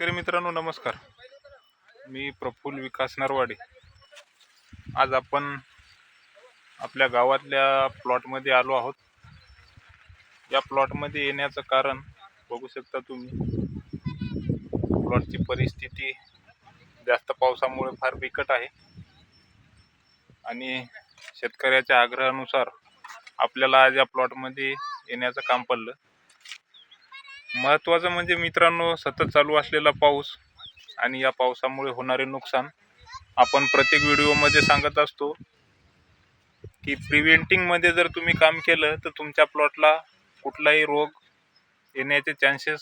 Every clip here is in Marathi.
शेतकरी मित्रांनो नमस्कार. मी प्रफुल्ल विकास नरवाडे. आज आपण आपल्या गावातल्या प्लॉटमध्ये आलो आहोत. या प्लॉटमध्ये येण्याचं कारण बघू शकता तुम्ही. प्लॉटची परिस्थिती जास्त पावसामुळे फार बिकट आहे. आणि शेतकऱ्याच्या आग्रहानुसार आपल्याला आज या प्लॉटमध्ये येण्याचं काम पडलं. महत्त्वाचं म्हणजे मित्रांनो सतत चालू असलेला पाऊस आणि या पावसामुळे होणारे नुकसान आपण प्रत्येक व्हिडिओमध्ये सांगत असतो की प्रिव्हेंटिंगमध्ये जर तुम्ही काम केलं तर तुमच्या प्लॉटला कुठलाही रोग येण्याचे चान्सेस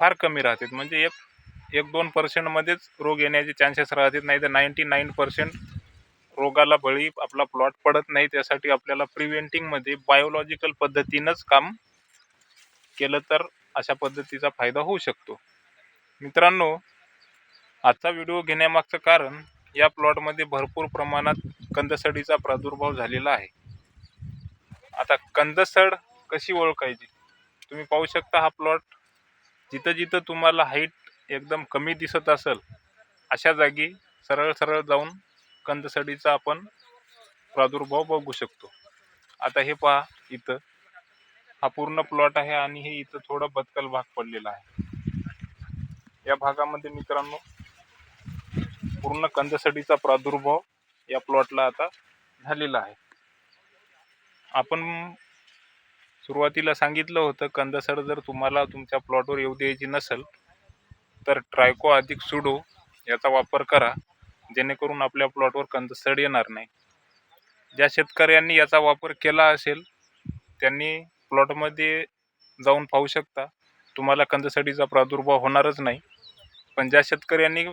फार कमी राहतात. म्हणजे एक एक दोन पर्सेंटमध्येच रोग येण्याचे चान्सेस राहतात. नाही तर नाईंटी नाईन पर्सेंट रोगाला बळी आपला प्लॉट पडत नाही. त्यासाठी आपल्याला प्रिव्हेंटिंगमध्ये बायोलॉजिकल पद्धतीनंच काम केलं तर अशा पद्धतीचा फायदा होऊ शकतो. मित्रांनो आजचा व्हिडिओ घेण्यामागचं कारण या प्लॉटमध्ये भरपूर प्रमाणात कंदसडीचा प्रादुर्भाव झालेला आहे. आता कंदसड कशी ओळखायची? तुम्ही पाहू शकता हा प्लॉट. जिथं जिथं तुम्हाला हाईट एकदम कमी दिसत असेल अशा जागी सरळ सरळ जाऊन कंदसडीचा आपण प्रादुर्भाव बघू शकतो. आता हे पहा इथं. हा पूर्ण प्लॉट आहे आणि हे इथं थोडं बदकल भाग पडलेला आहे. या भागामध्ये मित्रांनो पूर्ण कंदसडीचा प्रादुर्भाव या प्लॉटला आता झालेला आहे. आपण सुरुवातीला सांगितलं होतं कंदसड जर तुम्हाला तुमच्या प्लॉटवर येऊ द्यायची नसेल तर ट्रायको अधिक सुडो याचा वापर करा जेणेकरून आपल्या प्लॉटवर कंदसड येणार नाही. ज्या शेतकऱ्यांनी याचा वापर केला असेल त्यांनी प्लॉटमध्ये जाऊन पाहू शकता. तुम्हाला कंदसडीचा प्रादुर्भाव होणारच नाही. पण ज्या शेतकऱ्यांनी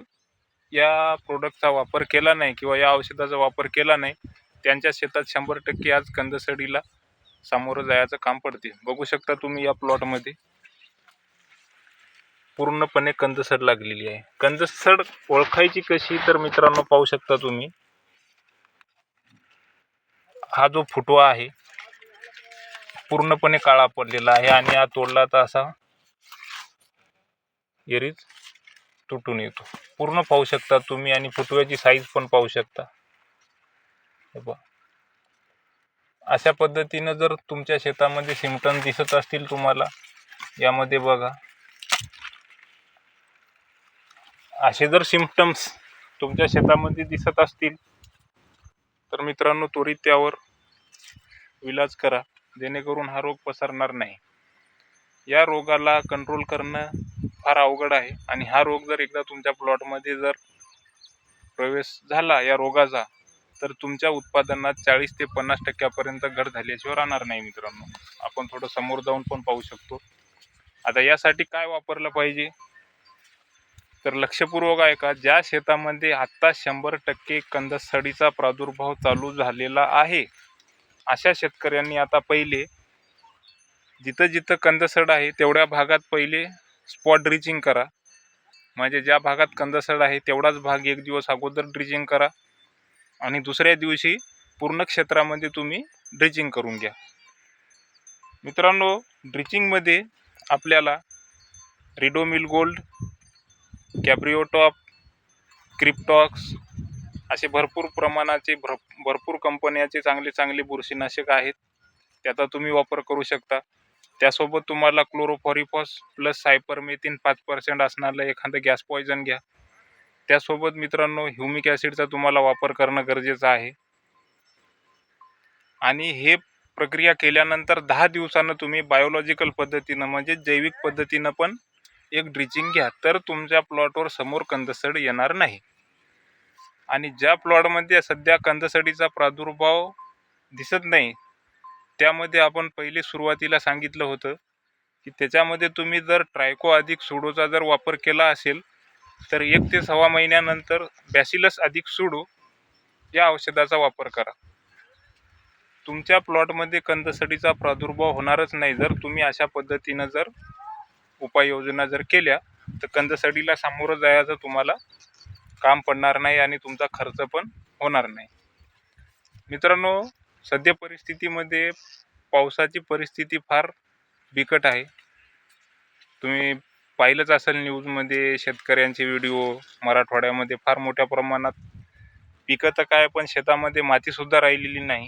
या प्रोडक्टचा वापर केला नाही किंवा या औषधाचा वापर केला नाही त्यांच्या शेतात शंभर टक्के आज कंदसडीला सामोरं जायचं काम पडते. बघू शकता तुम्ही या प्लॉटमध्ये पूर्णपणे कंदसड लागलेली आहे. कंदसड ओळखायची कशी तर मित्रांनो पाहू शकता तुम्ही. हा जो फुटवा आहे पूर्णपणे काळा पडलेला आहे आणि हा तोडला तर असा एरीज तुटून येतो. पूर्ण पाहू शकता तुम्ही आणि फुटव्याची साईज पण पाहू शकता. अशा पद्धतीनं जर तुमच्या शेतामध्ये सिमटन दिसत असतील तुम्हाला यामध्ये बघा. असे जर सिमटम्स तुमच्या शेतामध्ये दिसत असतील तर मित्रांनो त्वरित त्यावर इलाज करा. जेणेकरून हा रोग पसरणार नाही. या रोगाला कंट्रोल करणं फार अवघड आहे आणि हा रोग जर एकदा तुमच्या प्लॉटमध्ये जर प्रवेश झाला या रोगाचा तर तुमच्या उत्पादनात चाळीस ते पन्नास टक्क्यापर्यंत घट झाल्याशिवाय राहणार नाही मित्रांनो. आपण थोडं समोर जाऊन पण पाहू शकतो. आता यासाठी काय वापरलं पाहिजे? तर लक्षपूर्वक आहे का ज्या शेतामध्ये आत्ता शंभर टक्के कंदसडीचा प्रादुर्भाव चालू झालेला आहे अशा शेतकऱ्यांनी आता पहिले जिथं जिथं कंदसड आहे तेवढ्या भागात पहिले स्पॉट ड्रिचिंग करा. म्हणजे ज्या भागात कंदसड आहे तेवढाच भाग एक दिवस अगोदर ड्रिचिंग करा. आणि दुसऱ्या दिवशी पूर्ण क्षेत्रामध्ये तुम्ही ड्रिचिंग करून घ्या. मित्रांनो ड्रिचिंगमध्ये आपल्याला रिडोमिल गोल्ड कॅब्रिओटॉप क्रिप्टॉक्स असे भरपूर प्रमाणाचे भर भरपूर कंपन्याचे चांगले चांगले बुरशीनाशक आहेत. त्याचा तुम्ही वापर करू शकता. त्यासोबत तुम्हाला क्लोरोफॉरिफॉस प्लस सायपरमेथिन पाच पर्सेंट असणारं एखादं गॅस पॉयझन घ्या. त्यासोबत मित्रांनो ह्युमिक ॲसिडचा तुम्हाला वापर करणं गरजेचं आहे. आणि हे प्रक्रिया केल्यानंतर दहा दिवसानं तुम्ही बायोलॉजिकल पद्धतीनं म्हणजे जैविक पद्धतीनं पण एक ड्रिचिंग घ्या. तर तुमच्या प्लॉटवर समोर कंदसड येणार नाही. आणि ज्या प्लॉटमध्ये सध्या कंदसडीचा प्रादुर्भाव दिसत नाही त्यामध्ये आपण पहिले सुरुवातीला सांगितलं होतं की त्याच्यामध्ये तुम्ही जर ट्रायको अधिक सुडोचा जर वापर केला असेल तर एक ते सव्वा महिन्यानंतर बॅसिलस अधिक सुडो या औषधाचा वापर करा. तुमच्या प्लॉटमध्ये कंदसडीचा प्रादुर्भाव होणारच नाही. जर तुम्ही अशा पद्धतीनं जर उपाययोजना जर केल्या तर कंदसडीला सामोरं जायचं तुम्हाला काम पडणार नाही आणि तुमचा खर्च पण होणार नाही. मित्रांनो सध्या परिस्थितीमध्ये पावसाची परिस्थिती फार बिकट आहे. तुम्ही पाहिलंच असेल न्यूजमध्ये शेतकऱ्यांचे व्हिडिओ मराठवाड्यामध्ये फार मोठ्या प्रमाणात पिकं तर काय पण शेतामध्ये मातीसुद्धा राहिलेली नाही.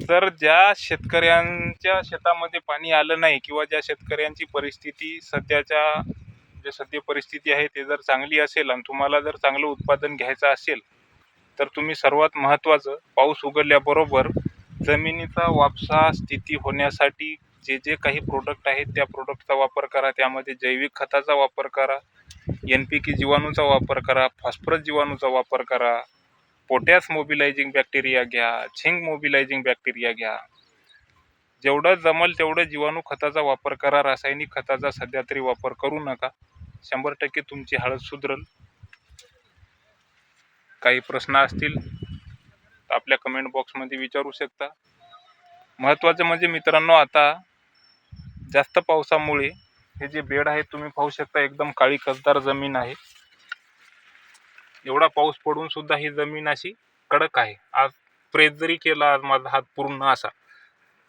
तर ज्या शेतकऱ्यांच्या शेतामध्ये पाणी आलं नाही किंवा ज्या शेतकऱ्यांची परिस्थिती सध्याच्या जे सध्या परिस्थिती आहे ते जर चांगली असेल आणि तुम्हाला जर चांगलं उत्पादन घ्यायचं असेल तर तुम्ही सर्वात महत्त्वाचं पाऊस उघडल्याबरोबर जमिनीचा वापसा स्थिती होण्यासाठी जे जे काही प्रोडक्ट आहेत त्या प्रोडक्टचा वापर करा. त्यामध्ये जैविक खताचा वापर करा एन पी के जीवाणूचा वापर करा फॉस्फरस जीवाणूचा वापर करा पोटॅश मोबिलायझिंग बॅक्टेरिया घ्या झिंक मोबिलायझिंग बॅक्टेरिया घ्या. जेवढं जमल तेवढं जीवाणू खताचा वापर करा रासायनिक खताचा सध्या तरी वापर करू नका. शंभर टक्के तुमची हळद सुधरल. काही प्रश्न असतील तर आपल्या कमेंट बॉक्समध्ये विचारू शकता. महत्त्वाचं म्हणजे मित्रांनो आता जास्त पावसामुळे हे जे बेड आहे तुम्ही पाहू शकता एकदम काळी कसदार जमीन आहे. एवढा पाऊस पडून सुद्धा ही जमीन अशी कडक आहे. आज प्रेस जरी केला आज माझा हात पूर्ण असा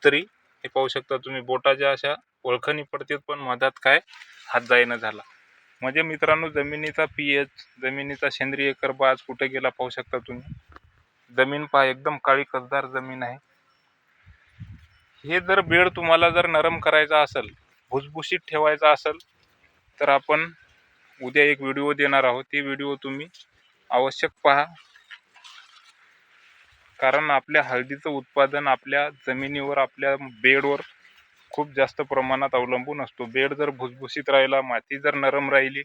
तरी हे पाहू शकता तुम्ही बोटाच्या अशा ओळखणी पडतात पण मधात काय हात जाईना झाला. म्हणजे मित्रांनो जमिनीचा पी एच जमिनीचा सेंद्रिय कर्बाज कुठे गेला पाहू शकता तुम्ही? जमीन पहा एकदम काळी कसदार जमीन आहे. हे जर बेड तुम्हाला जर नरम करायचा असेल भुसभुशीत ठेवायचा असेल तर आपण उद्या एक व्हिडिओ देणार आहोत. ती व्हिडिओ तुम्ही आवश्यक पहा. कारण आपल्या हळदीचं उत्पादन आपल्या जमिनीवर आपल्या बेडवर खूप जास्त प्रमाणात अवलंबून असतो. बेड जर भुसभुशीत राहिला माती जर नरम राहिली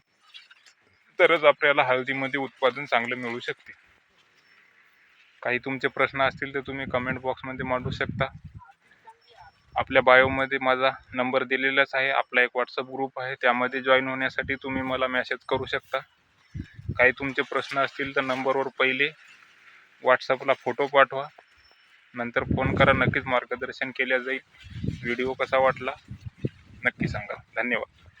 तरच आपल्याला हळदीमध्ये उत्पादन चांगलं मिळू शकते. काही तुमचे प्रश्न असतील तर तुम्ही कमेंट बॉक्समध्ये मांडू शकता. आपल्या बायोमध्ये माझा नंबर दिलेलाच आहे. आपला एक व्हॉट्सअप ग्रुप आहे. त्यामध्ये जॉईन होण्यासाठी तुम्ही मला मेसेज करू शकता. काही तुमचे प्रश्न असतील तर नंबरवर पहिले व्हॉट्सअपला फोटो पाठवा. नंतर फोन करा. नक्कीच मार्गदर्शन केल्या जाईल. व्हिडिओ कसा वाटला नक्की सांगा. धन्यवाद.